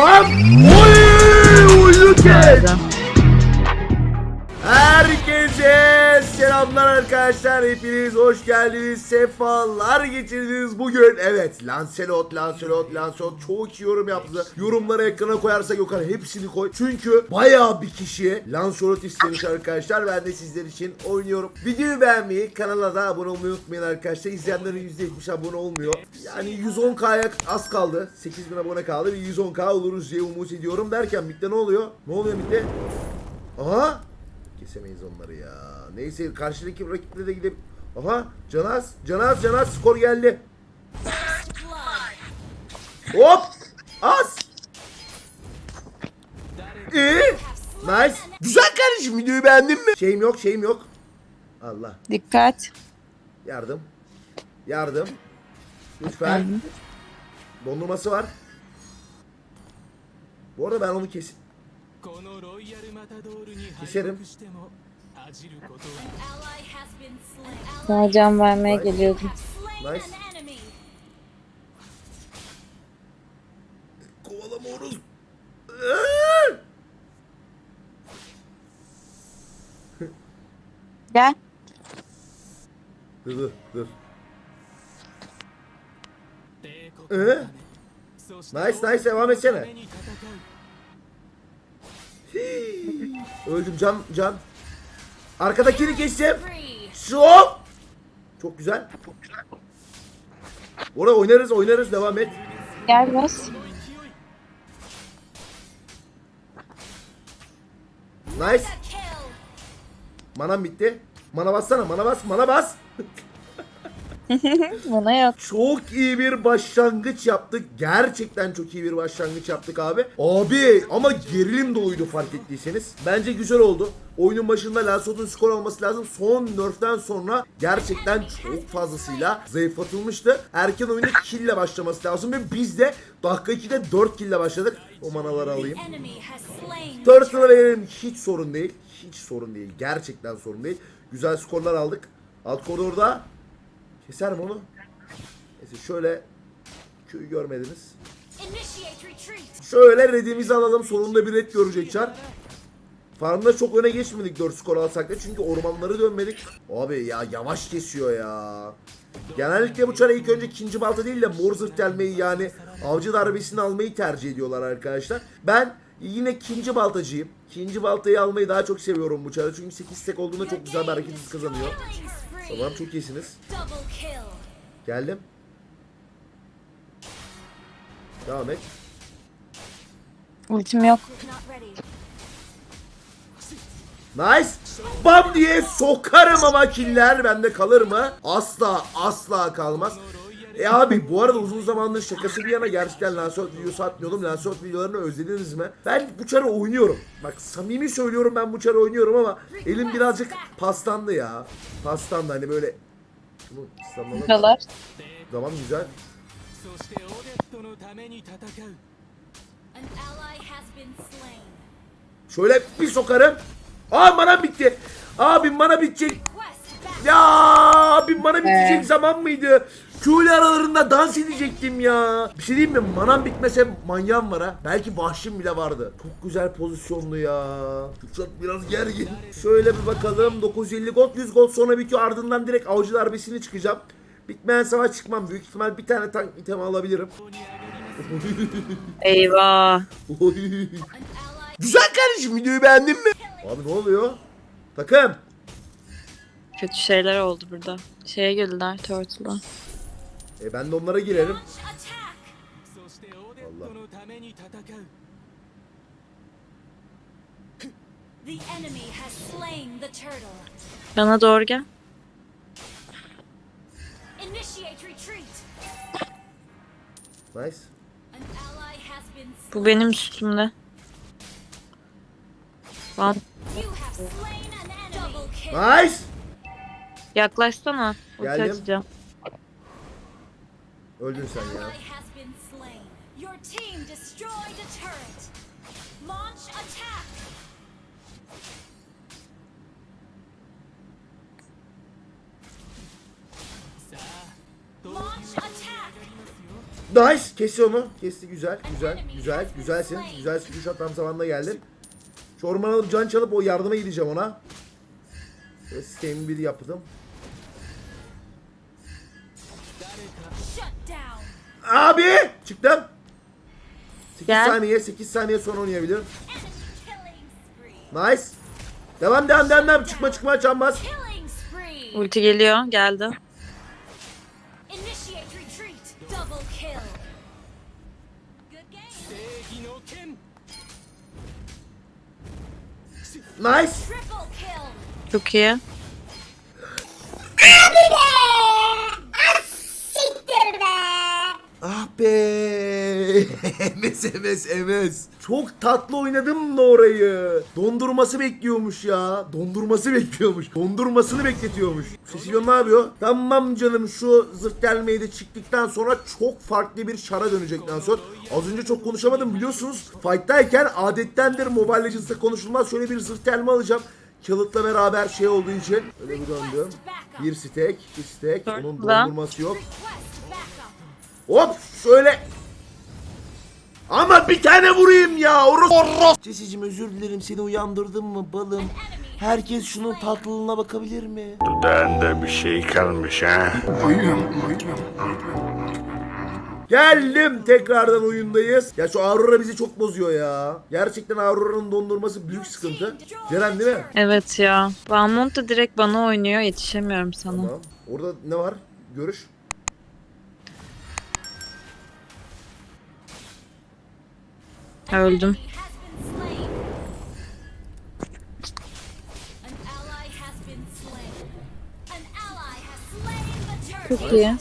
Bam! Oy! Uylu Herkese selamlar arkadaşlar. Hepiniz hoş geldiniz. Sefalar geçirdiniz bugün. Evet Lancelot, Lancelot, Lancelot çok iyi yorum yaptı. Yorumları ekrana koyarsak Gökhan hepsini koy. Çünkü bayağı bir kişi Lancelot istemiş arkadaşlar. Ben de sizler için oynuyorum. Videoyu beğenmeyi, kanala da abone olmayı unutmayın arkadaşlar. İzleyenlerin %70 abone olmuyor. Yani 110k'ya az kaldı. 8000 abone kaldı. Bir 110k oluruz diye umut ediyorum derken bitti ne oluyor? Ne oluyor bitti? Aha! Kesemeyiz onları ya. Neyse karşıdaki rakiple de gidip... Aha Canaz, Canaz, Canaz skor geldi. Hop! Az! İyi. Nice. Güzel kardeşim videoyu beğendin mi? Şeyim yok, şeyim yok. Allah. Dikkat. Yardım. Yardım. Lütfen. Dondurması var. Bu arada ben onu kesin. Keserim. Daha can vermeye Nice. Dur dur dur. Ee? Nice nice devam etsene. Öldüm can can. Arkadakini kestim. Şov. Çok güzel. Çok güzel. Oynarız oynarız devam et. Gel. Nice. Manam bitti. Mana bassana mana bas mana bas. Bana yok. Çok iyi bir başlangıç yaptık. Gerçekten çok iyi bir başlangıç yaptık abi. Abi ama gerilim doluydu fark ettiyseniz. Bence güzel oldu. Oyunun başında Lancelot'un skor alması lazım. Son nerf'ten sonra gerçekten çok fazlasıyla zayıflatılmıştı. Erken oyunda kill başlaması lazım ve biz de dakika 2'de 4 kill başladık. O manaları alayım. Turtle'a verelim hiç sorun değil. Hiç sorun değil. Gerçekten sorun değil. Güzel skorlar aldık. Alt koridorda keserim onu. Neyse şöyle köyü görmediniz. Şöyle redimizi alalım. Sonunda bir red görecek çar. Farmda çok öne geçmedik 4 skor alsak da çünkü ormanları dönmedik. Abi ya yavaş kesiyor ya. Genellikle bu çara ilk önce ikinci balta değil de mor zırh delmeyi yani avcı darbesini almayı tercih ediyorlar arkadaşlar. Ben yine ikinci baltacıyım. İkinci baltayı almayı daha çok seviyorum bu çara çünkü 8 tek olduğunda çok güzel bir hareket kazanıyor. Tamam çok iyisiniz. Geldim. Devam et. Ultim yok. Nice. Bam diye sokarım ama killer bende kalır mı? Asla asla kalmaz. E abi bu arada uzun zamandır şakası bir yana gerçekten Lancelot videosu atmıyordum. Lancelot videolarını özlediniz mi? Ben bu çarı oynuyorum. Bak samimi söylüyorum ben bu çarı oynuyorum ama elim birazcık pastandı ya. Pastandı hani böyle. Bunu İstanbul'a... Tamam güzel. Şöyle bir sokarım. Aa mana bitti. Abi mana bitecek. Ya abi mana bitecek zaman mıydı? Köylü aralarında dans edecektim ya. Bir şey diyeyim mi? Manam bitmese manyağım var ha. Belki vahşim bile vardı. Çok güzel pozisyonlu ya. Fırsat biraz gergin. Şöyle bir bakalım. 950 gold 100 gold sonra bitiyor. Ardından direkt avcı darbesini çıkacağım. Bitmeyen savaş çıkmam. Büyük ihtimal bir tane tank item alabilirim. Eyvah. Güzel kardeşim videoyu beğendin mi? Abi ne oluyor? Takım. Kötü şeyler oldu burada. Şeye girdiler Turtle'a. E ben de onlara girerim. Allah. Bana doğru gel. Nice. Bu benim üstümde. Van. Nice. Yaklaşsana. Geldim. Açacağım. Öldün sen ya. Your team destroyed a turret. Launch attack. Nice. Kesti onu. Kesti güzel. Güzel. Güzel. Güzelsin. Güzel screenshot tam zamanında geldin. Şu orman alıp can çalıp o yardıma gideceğim ona. Sistemi bir yaptım. Abi çıktım. 8 Gel. saniye 8 saniye sonra oynayabilirim. Nice. Devam devam devam devam. Çıkma çıkma çambaz. Ulti geliyor. Geldi. Nice. Çok iyi. MS MS MS. Çok tatlı oynadım da orayı. Dondurması bekliyormuş ya. Dondurması bekliyormuş. Dondurmasını bekletiyormuş. Sesilyon ne yapıyor? Tamam canım şu zırt gelmeyi de çıktıktan sonra çok farklı bir şara dönecek Lansor. Az önce çok konuşamadım biliyorsunuz. Fight'tayken adettendir Mobile Legends'ta konuşulmaz. Şöyle bir zırt gelme alacağım. Kılıtla beraber şey olduğu için. Öyle bir döndüm. Bir stack, bir stack. Onun dondurması yok. Hop şöyle. Ama bir tane vurayım ya. Oros. Cesicim özür dilerim seni uyandırdım mı balım? Herkes şunun tatlılığına bakabilir mi? Dudağında bir şey kalmış ha? Geldim tekrardan oyundayız. Ya şu Aurora bizi çok bozuyor ya. Gerçekten Aurora'nın dondurması büyük sıkıntı. Ceren değil mi? Evet ya. Valmont da direkt bana oynuyor. Yetişemiyorum sana. Tamam. Orada ne var? Görüş. Öldüm. Çok iyi.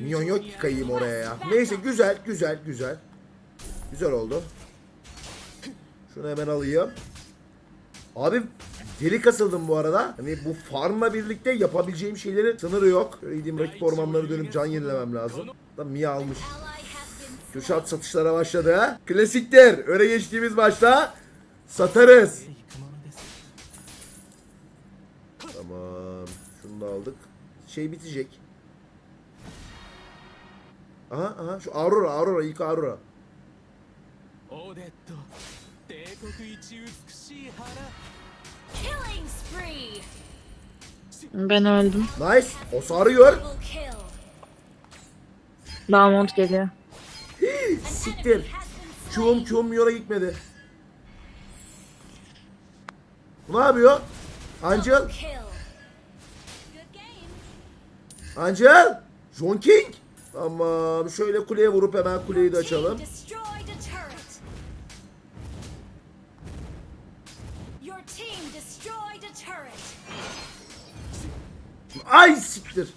Minyon yok ki kayayım oraya ya. Neyse güzel güzel güzel. Güzel oldu. Şunu hemen alayım. Abi Deli kasıldım bu arada. Hani bu farmla birlikte yapabileceğim şeylerin sınırı yok. Şöyle rakip ormanları dönüp can yenilemem lazım. Da Mia almış. Köşe at satışlara başladı. Klasiktir. Öne geçtiğimiz maçta satarız. Tamam. Şunu da aldık. Şey bitecek. Aha aha şu Aurora Aurora ilk Aurora. Ben öldüm. Nice. O sarıyor. Valmont geliyor. Siktir. slain. çuğum yola gitmedi. Bu ne yapıyor? Angel. Angel. John King. Tamam. Şöyle kuleye vurup hemen kuleyi de açalım. team destroyed a turret. Ay siktir.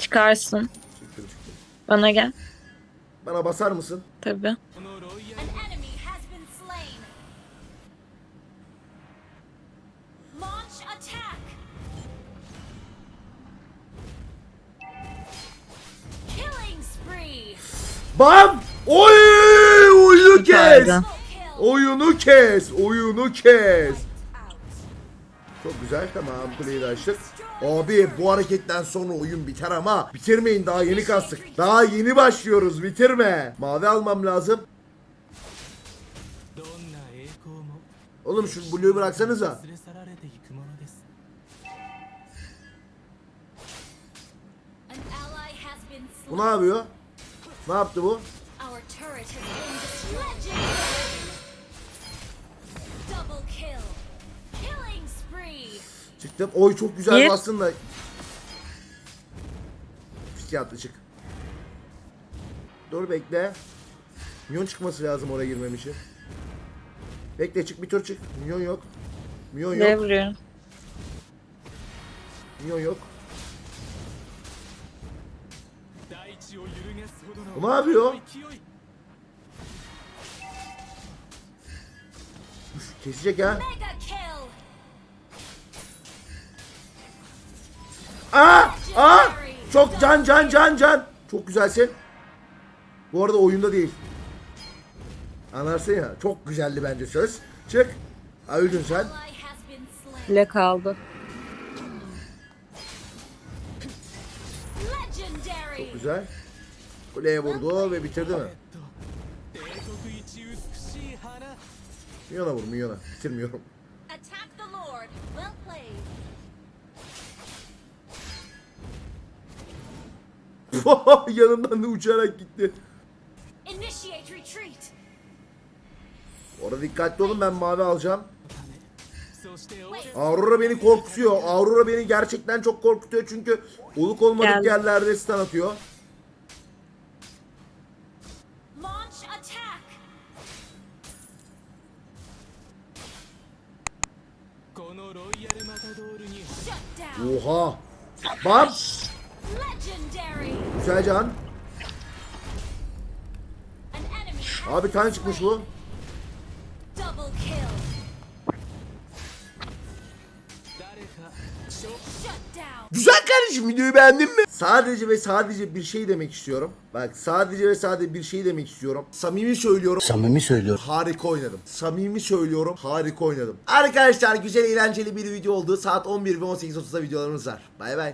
Çıkarsın. Siktir, siktir. Bana gel. Bana basar mısın? Tabii. An enemy has Bam! Oy! Uyuk kes! Yukarıda. Oyunu kes. Oyunu kes. Çok güzel tamam kuleyi de açtık. Abi bu hareketten sonra oyun biter ama bitirmeyin daha yeni kastık. Daha yeni başlıyoruz bitirme. Mavi almam lazım. Oğlum şu blue'yu bıraksanıza. Bu ne yapıyor? Ne yaptı bu? çıktım. Oy çok güzel Bir. bastın da. Psikiyatri çık. Dur bekle. Minyon çıkması lazım oraya girmemişi. Bekle çık bir tur çık. Minyon yok. Minyon yok. Ne vuruyorum? Minyon yok. Bu ne yapıyor? Üf, kesecek ha. Aa! Aa! Çok can can can can. Çok güzelsin. Bu arada oyunda değil. Anlarsın ya. Çok güzeldi bence söz. Çık. Ha, öldün sen. Bile kaldı. Çok güzel. Kuleye vurdu ve bitirdi mi? Minyona vur minyona. Bitirmiyorum. Yanımdan da uçarak gitti. Orada dikkatli olun ben mavi alacağım. Aurora beni korkutuyor. Aurora beni gerçekten çok korkutuyor çünkü oluk olmadık Geldim. yerlerde stun atıyor. Oha! Bam. Güzel can. Abi tane çıkmış bu. Güzel kardeşim videoyu beğendin mi? Sadece ve sadece bir şey demek istiyorum. Bak sadece ve sadece bir şey demek istiyorum. Samimi söylüyorum. Samimi söylüyorum. Harika oynadım. Samimi söylüyorum. Harika oynadım. Arkadaşlar güzel eğlenceli bir video oldu. Saat 11 ve 18.30'da videolarımız var. Bay bay.